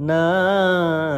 না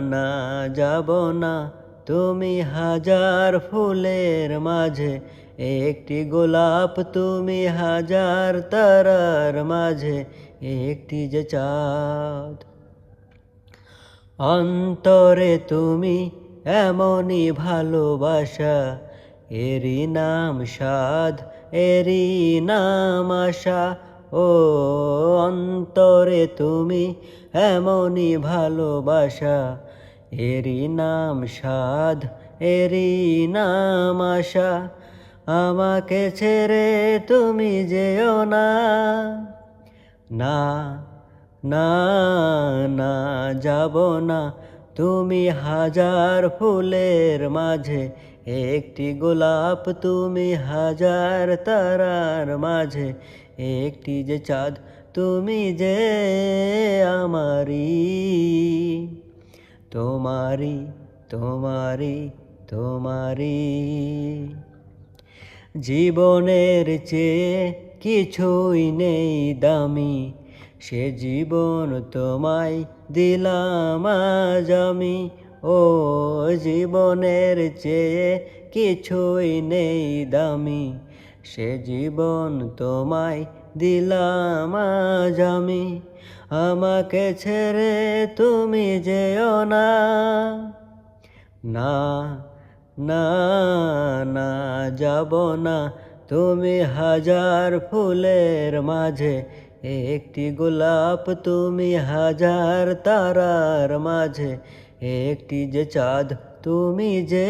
না যাব না। তুমি হাজার ফুলের মাঝে, একটি গোলাপ তুমি হাজার তারার মাঝে, একটি যে চাঁদ। অন্তরে তুমি এমনই ভালোবাসা, এরই নাম সাধ, এরই নাম আশা। ও অন্তরে তুমি এমনই ভালোবাসা। এরই নাম সাধ এরই নাম আশা। আমাকে ছেড়ে তুমি যেও না। না না না, যাব না। তুমি হাজার ফুলের মাঝে, একটি গোলাপ তুমি হাজার তারার মাঝে। একটি যে চাঁদ, তুমি যে আমারি তোমারি তোমারি তোমারি জীবনের চেয়ে কিছুই নেই দামি, সে জীবন তোমায় দিলাম আজ আমি। ও জীবনের চেয়ে কিছুই নেই দামি সে জীবন তোমায় দিলাম আজ আমি। আমাকে ছেড়ে তুমি যেও না। না না না, যাব না। তুমি হাজার ফুলের মাঝে, একটি গোলাপ তুমি হাজার তারার মাঝে, একটি যে চাঁদ তুমি যে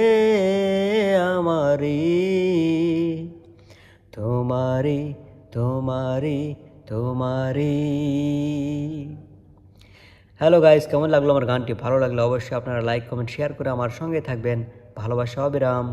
আমারি তোমারি তোমারি তোমারি। হ্যালো গাইস কেমন লাগল আমার গানটি? ভালো লাগলে অবশ্যই আপনারা লাইক কমেন্ট শেয়ার করে আমার সঙ্গে থাকবেন। ভালোবাসা, অবিরাম।